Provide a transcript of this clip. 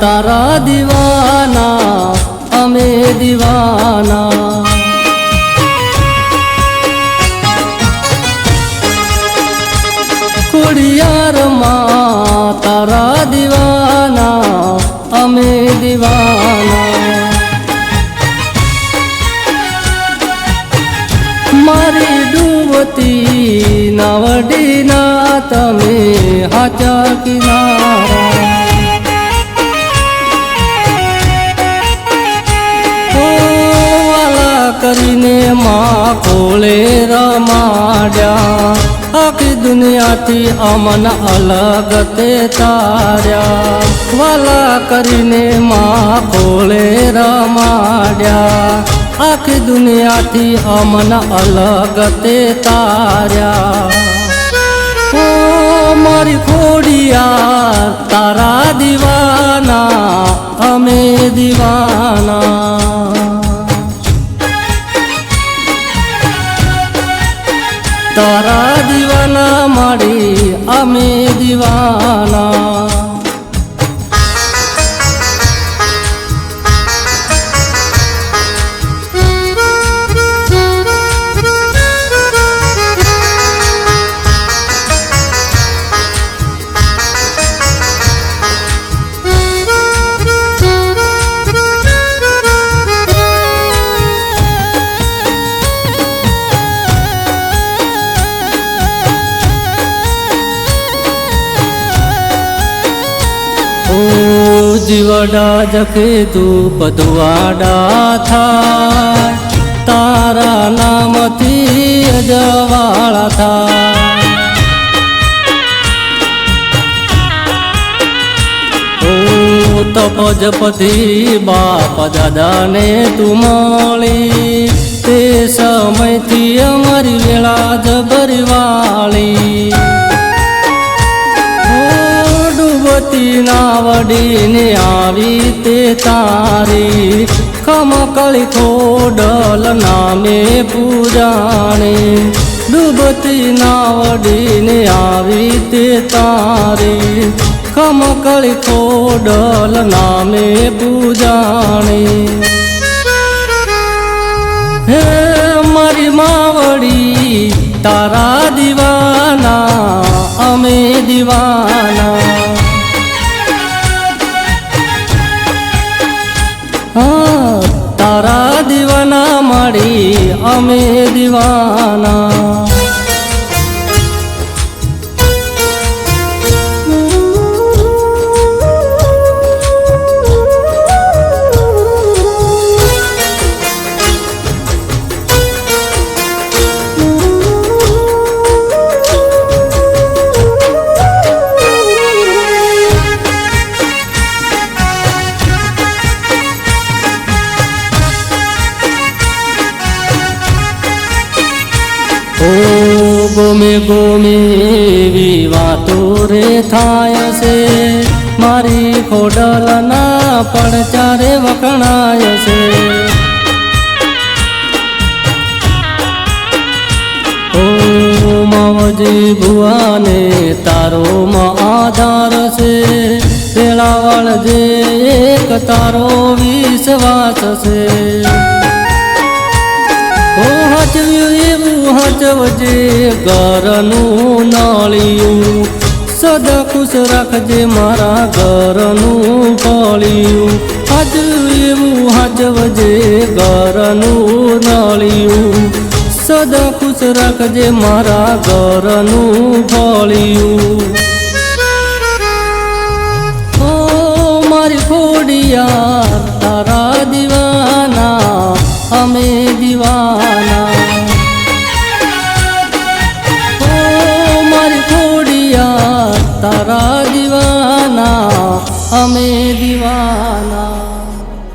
તારા દીવાના અમે દીવાના. ખોડિયારમાં તારા દીવાના અમે દીવાના. મારી ડૂબતી નાવડીના તમે હાચા કિનારા. કરીને મા કોળે રમાડ્યા. આખી દુનિયાથી અમન અલગ તે તાર્યા. વાલા કરીને મા કોળે રમાડ્યા. આખી દુનિયાથી અમન અલગ તે તાર્યા. ઓ મારી ખોડિયા તારા દીવાના, અમે દીવાના. તારા દીવાના માડી અમે દીવાના. જીવડા જખે તું પદવાડા થાય તારા નામથી અજવાળા થાય ઓ તપજપતિ બાપ દાદાને તું મળી તે સમયથી અમારી વેળા જબરી ડૂબતી નાવડીને આવી તે તારી. ખમકળી થોડલ નામે પૂજાણે. ડૂબતી નાવડીને આવી તે તારી. ખમકળી થોડલ નામે પૂજાણે. હે મારી માવડી, તારા દીવાના, અમે દીવાના. માડી અમે દીવાના. ગોમે ગોમે એવી વાતો રે થાય છે. મારી ખોડલના પડચારે વખણાય છે. માવજી ભુવાને તારો માં આધાર છે. પેલાવાળ જે એક તારો વિશ્વાસ છે. ઓ હચવ્યું એવું હચવજે ઘરનું નાળિયું. સદા ખુશ રાખજે મારા ઘરનું ફળિયું હચવ્યું એવું હચવજે ઘરનું નાળિયું. સદા ખુશ રાખજે મારા ઘરનું ફળિયું ઓ મારી ખોડિયા તારા દીવાના, અમે દીવાના તારા દીવાના અમે દીવાના.